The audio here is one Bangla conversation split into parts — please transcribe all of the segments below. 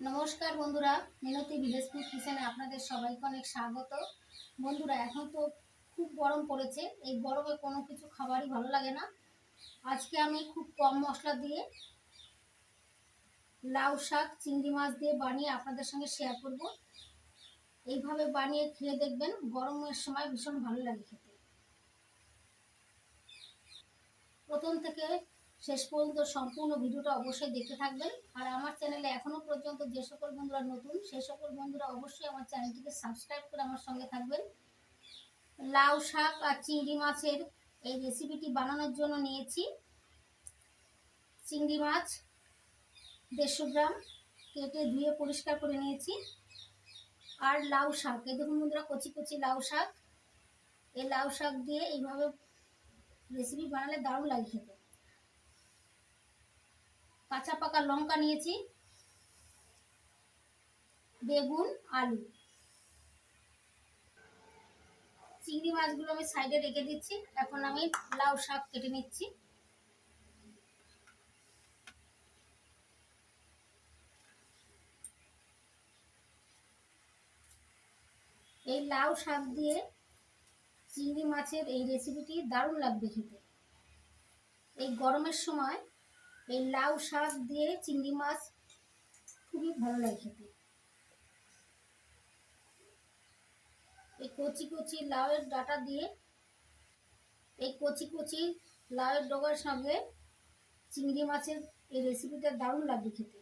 নমস্কার বন্ধুরা, মিনতি ভিলেজ ফুড কিচেনে আপনাদের সবাইকে অনেক স্বাগত। বন্ধুরা, এখন তো খুব গরম পড়েছে, এই গরমে কোনো কিছু খাবারই ভালো লাগে না। আজকে আমি খুব কম মশলা দিয়ে লাউ শাক, চিংড়ি মাছ দিয়ে বানিয়ে আপনাদের সঙ্গে শেয়ার করব। এইভাবে বানিয়ে খেয়ে দেখবেন, গরমের সময় ভীষণ ভালো লাগে খেতে। প্রথম থেকে শেষ পর্যন্ত সম্পূর্ণ ভিডিওটা অবশ্যই দেখতে থাকবেন। আর আমার চ্যানেলে এখনও পর্যন্ত যে সকল বন্ধুরা নতুন সেই সকল বন্ধুরা অবশ্যই আমার চ্যানেলটিকে সাবস্ক্রাইব করে আমার সঙ্গে থাকবেন। লাউ শাক আর চিংড়ি মাছের এই রেসিপিটি বানানোর জন্য নিয়েছি। চিংড়ি মাছ দেড়শো গ্রাম কেটে ধুয়ে পরিষ্কার করে নিয়েছি। আর লাউ শাক, এই দেখুন বন্ধুরা, কচি কচি লাউ শাক। এই লাউ শাক দিয়ে এইভাবে রেসিপি বানালে দারুণ লাগে খেতে। কাঁচা পাকা লঙ্কা নিয়েছি, বেগুন, আলু। চিংড়ি মাছগুলো আমি সাইডে রেখে দিচ্ছি, এখন আমি লাউ শাক কেটে নিচ্ছি। এই লাউ শাক দিয়ে চিংড়ি মাছের এই রেসিপিটি দারুণ লাগবে খেতে। এই গরমের সময় এই লাউ শাক দিয়ে চিংড়ি মাছ, খুবই ভালো লাগে খেতে। এই কচি কচি লাউয়ের ডাটা দিয়ে, এই কচি কচি লাউয়ের ডগার সঙ্গে চিংড়ি মাছের এই রেসিপিটা দারুণ লাগে খেতে।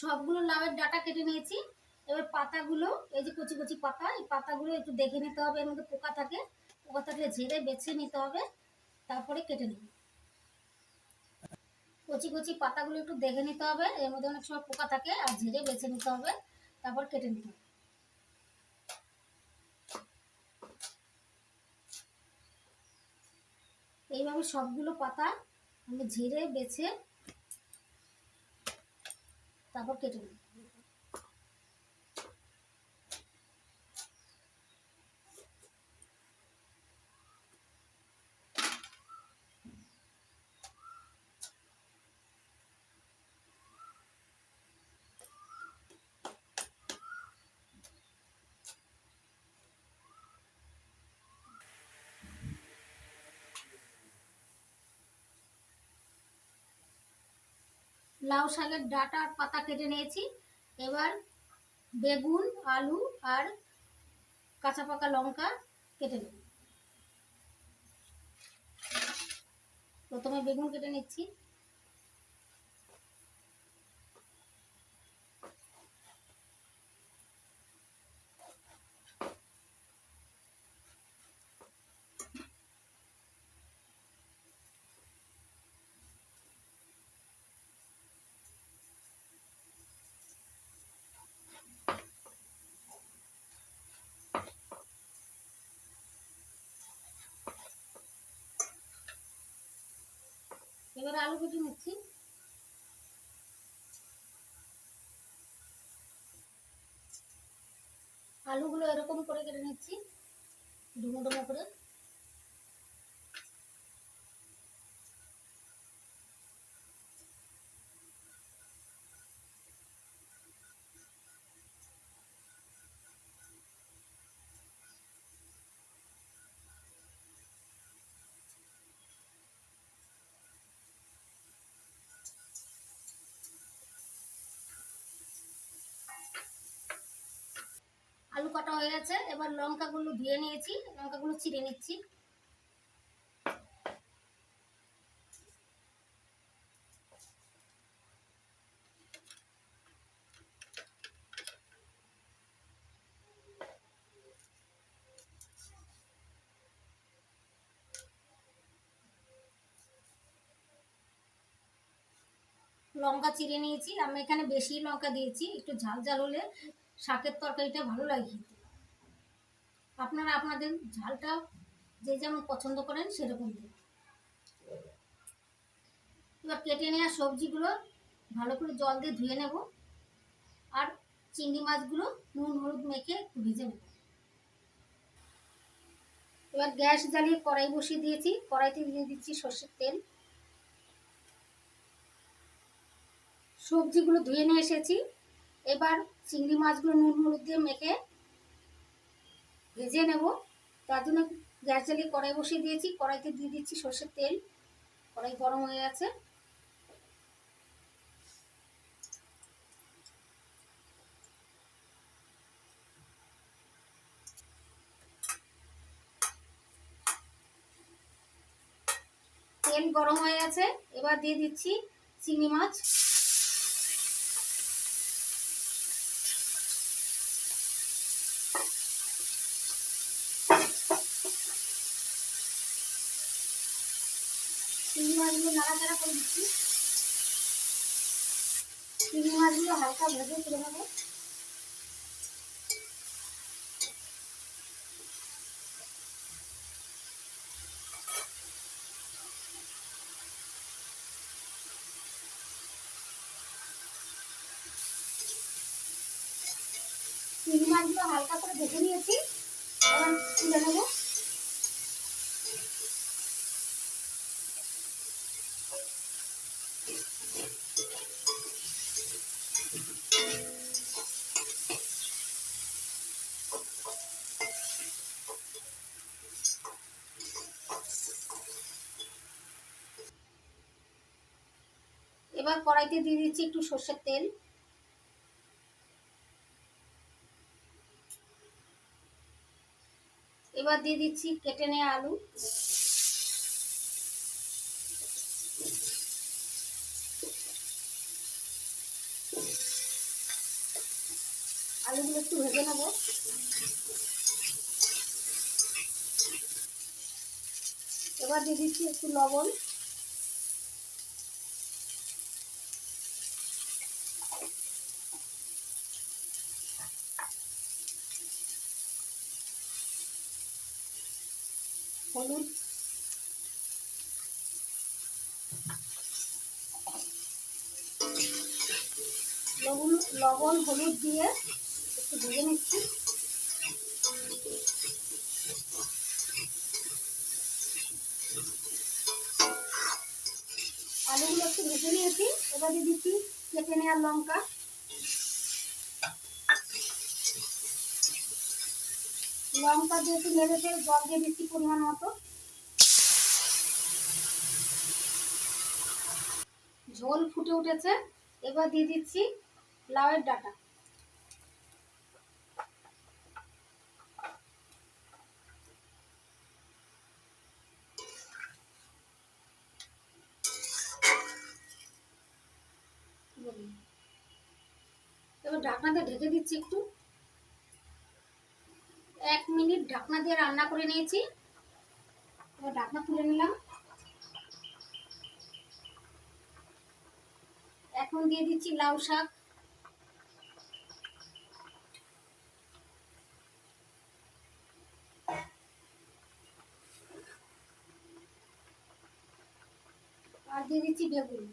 সবগুলো লাউয়ের ডাটা কেটে নিয়েছি। এবার পাতাগুলো, এই যে কচি কচি পাতা, এই পাতাগুলো একটু দেখে নিতে হবে, এর মধ্যে পোকা থাকে। পোকা থাকলে ঝেড়ে বেছে নিতে হবে, তারপরে কেটে নেব। কচি কচি পাতাগুলো একটু দেখে নিতে হবে, এর মধ্যে অনেক সময় পোকা থাকে, আর ঝেড়ে বেছে নিতে হবে, তারপর কেটে নিতে হবে। এইভাবে সবগুলো পাতা আমি ঝেড়ে বেছে তারপর কেটে নেব লাউ শাকের ডাটা আর পাতা কেটে নিয়েছি। এবার বেগুন, আলু আর কাঁচা পাকা লঙ্কা কেটে নেব। প্রথমে বেগুন কেটে নিচ্ছি। এবার আলু কেটে নিচ্ছি। আলুগুলো এরকম করে কেটে নিচ্ছি ডুমো ডুমো করে। কটা হয়ে গেছে, এবার লঙ্কাগুলো ধুয়ে নিয়েছি, লঙ্কাগুলো ছিঁড়ে নিচ্ছি। লঙ্কা চিড়ে নিয়েছি, আমি এখানে বেশি লঙ্কা দিয়েছি, একটু ঝাল ঝাল হলে শাকের তরকারিটা ভালো লাগে আপনারা আপনাদের ঝালটা যে যেমন পছন্দ করেন সেরকম দিন এবার কেটে নেওয়া সবজিগুলো ভালো করে জল দিয়ে ধুয়ে নেব। আর চিংড়ি মাছগুলো নুন, হলুদ মেখে একটু ভেজে নেব। এবার গ্যাস জ্বালিয়ে কড়াই বসিয়ে দিয়েছি। কড়াইতে দিয়ে দিচ্ছি সর্ষের তেল। সবজিগুলো ধুয়ে নিয়ে এসেছি। এবার চিংড়ি মাছগুলো নুন হলুদ দিয়ে মেখে ভেজে নেব। তার জন্য গ্যাস জ্বালিয়ে কড়াই বসিয়ে দিয়েছি। কড়াইতে দিয়ে দিচ্ছি সর্ষের তেল। কড়াই গরম হয়ে গেছে। তেল গরম হয়ে গেছে। এবার দিয়ে দিচ্ছি চিংড়ি মাছ চিংড়ি মাছগুলো নাড়াচাড়া করে দিচ্ছি। চিংড়ি মাছগুলো হালকা ভেজে তুলে চিংড়ি মাছগুলো হালকা করে ভেজে নিয়েছি এবার তুলে নেব এবার কড়াইতে দিয়ে দিচ্ছি একটু সর্ষের তেল। এবার দিয়ে দিচ্ছি কেটে নেওয়া আলু। আলুগুলো একটু ভেজে নেব। এবার দিয়ে দিচ্ছি একটু লবণ। হলুদ লবণ লবণ হলুদ দিয়ে একটু ভেজে নিচ্ছি। আলুগুলো একটু ভেজে নিয়েছি। এবার দিচ্ছি কেটে নেওয়ার লঙ্কা। লঙ্কা একটু নেড়েছে জল দিয়ে দিচ্ছি পরিমাণ মতো। ঝোল ফুটে উঠেছে। এবার দিয়ে দিচ্ছি লাউয়ের ডাটা। এবার ঢাকনাতে ঢেকে দিচ্ছি একটু। এক মিনিট ঢাকনা দিয়ে রান্না করে নিয়েছি। এবার ঢাকনা তুলে নিলাম। এখন দিয়ে দিচ্ছি লাউ শাক। আর দিয়ে দিচ্ছি বেগুন।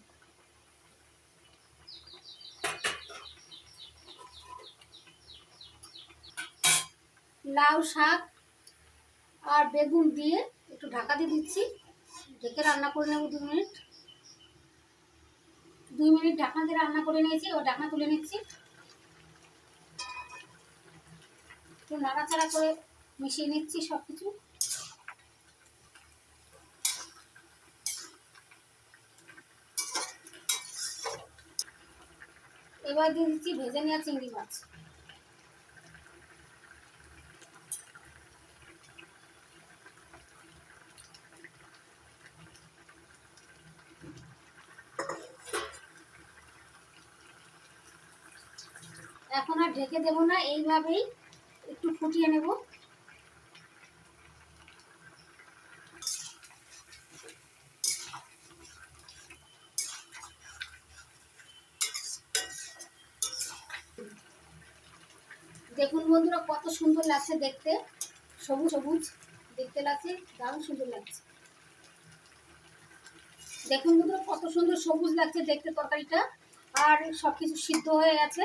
লাউ শাক আর বেগুন দিয়ে একটু ঢাকা দিয়ে দিচ্ছি। ঢেকে রান্না করে নেব দু মিনিট। দুই মিনিট ঢাকনা দিয়ে রান্না করে নিয়েছি ও ঢাকনা তুলে নিচ্ছি। একটু নাড়াচাড়া করে মিশিয়ে নিচ্ছি সব কিছু এবার দিয়ে দিচ্ছি ভেজে নেওয়া চিংড়ি মাছ। এখন আর ঢেকে দেবো না, এইভাবেই একটু ফুটিয়ে নেব। দেখুন বন্ধুরা, কত সুন্দর লাগছে দেখতে। সবুজ সবুজ দেখতে লাগছে, দারুণ সুন্দর লাগছে। দেখুন বন্ধুরা, কত সুন্দর সবুজ লাগছে দেখতে তরকারিটা। আর সবকিছু সিদ্ধ হয়ে গেছে।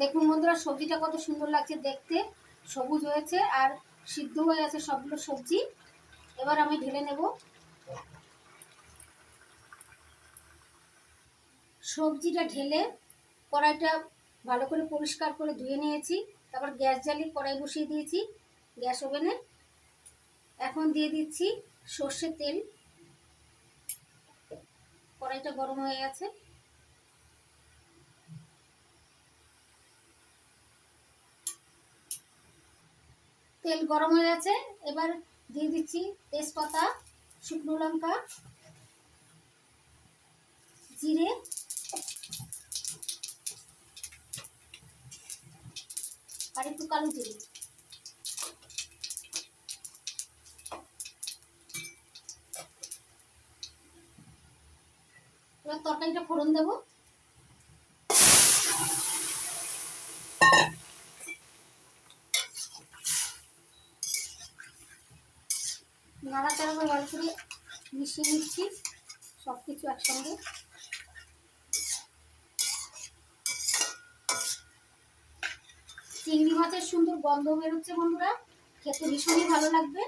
দেখুন বন্ধুরা, সবজিটা কত সুন্দর লাগছে দেখতে। সবুজ হয়েছে আর সিদ্ধ হয়ে আছে সবগুলো সবজি। এবার আমি ঢেলে নেব। সবজিটা ঢেলে কড়াইটা ভালো করে পরিষ্কার করে ধুয়ে নিয়েছি। তারপর গ্যাস জ্বালিয়ে কড়াই বসিয়ে দিয়েছি গ্যাস ওভেনে। এখন দিয়ে দিচ্ছি সর্ষের তেল। কড়াইটা গরম হয়ে গেছে। তেল গরম হয়ে গেছে। এবার দিয়ে দিচ্ছি তেজপাতা, শুকনো লঙ্কা, জিরে। আর একটু কালো জিরে। এবার তরকারিটা ফোড়ন দেবো। নাড়াচাড়া করে ভালো করে মিশিয়ে নিচ্ছি। সব কিছু একসঙ্গে। চিংড়ি মাছের সুন্দর গন্ধ বেরোচ্ছে বন্ধুরা। খেতে ভীষণই ভালো লাগবে।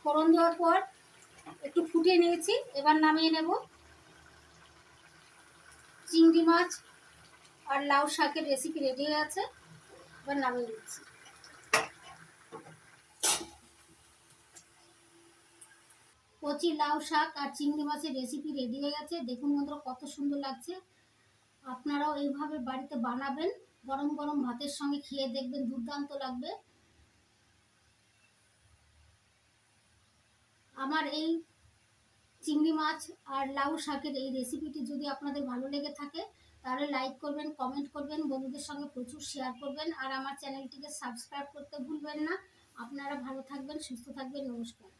ফোড়ন দেওয়ার পর একটু ফুটিয়ে নিয়েছি, এবার নামিয়ে নেব। চিংড়ি মাছ আর লাউ শাকের রেসিপি রেডি হয়ে আছে, এবার নামিয়ে নিচ্ছি। কচি লাউ শাক আর চিংড়ি মাছের রেসিপি রেডি হয়ে গেছে। দেখুন বন্ধুরা, কত সুন্দর লাগছে। আপনারাও এইভাবে বাড়িতে বানাবেন। গরম গরম ভাতের সঙ্গে খেয়ে দেখবেন, দুর্দান্ত লাগবে। আমার এই চিংড়ি মাছ আর লাউ শাকের এই রেসিপিটি যদি আপনাদের ভালো লেগে থাকে, তাহলে লাইক করবেন কমেন্ট করবেন, বন্ধুদের সঙ্গে প্রচুর শেয়ার করবেন। আর আমার চ্যানেলটিকে সাবস্ক্রাইব করতে ভুলবেন না। আপনারা ভালো থাকবেন, সুস্থ থাকবেন, নমস্কার।